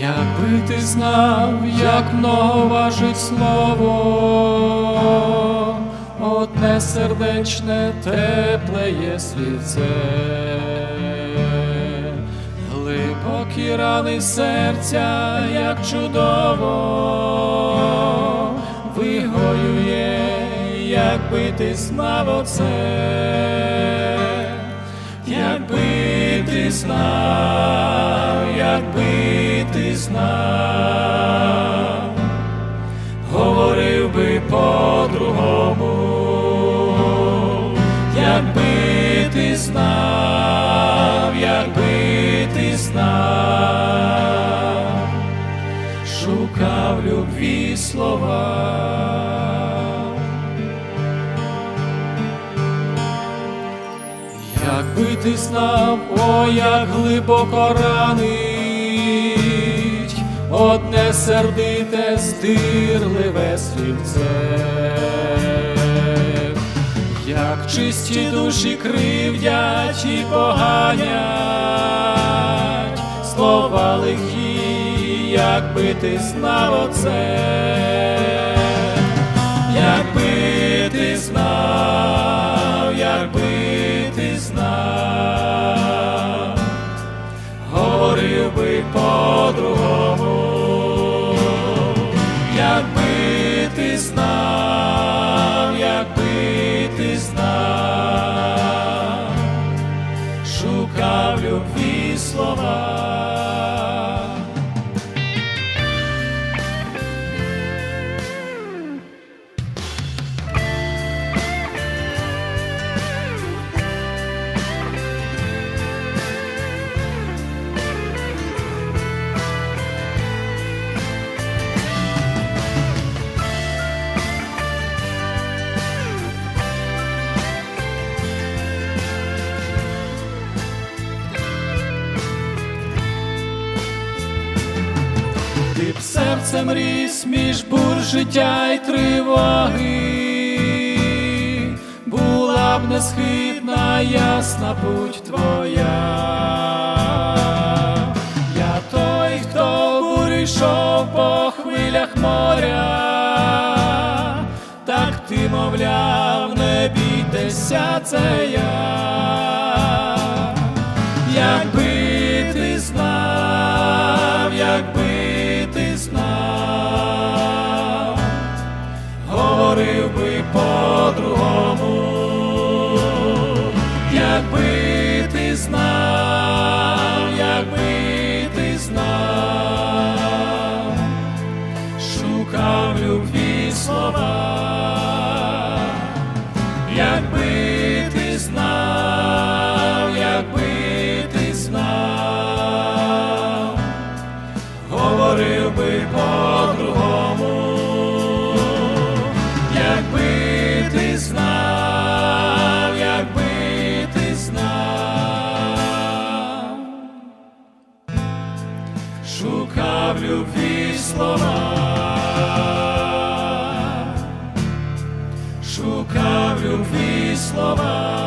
Якби ти знав, як много важить слово, одне сердечне, тепле є слівце, глибокі рани серця, як чудово, вигоює, якби ти знав оце, якби ти знав, якби ти говорив би по-другому, якби ти знав, якби ти знав, шукав любві слова. Якби ти знав, о, як глибоко ранить, одне сердите, здирливе слівце, як чисті душі кривдять і поганять, слова лихі, якби ти знав оце, якби ти знав, якби ти знав, говорив би по-другому, якби Ти б серцем ріс між бур життя й тривоги, була б несхитна ясна путь твоя. Я той, хто бурю по хвилях моря, так ти, мовляв, не бійтеся, це я. Якби ти знав, якби слова, якби ти знав, якби ти знав, говорив би по-другому, якби ти знав, якби ти знав, шукав любві слова, шукав любві слова.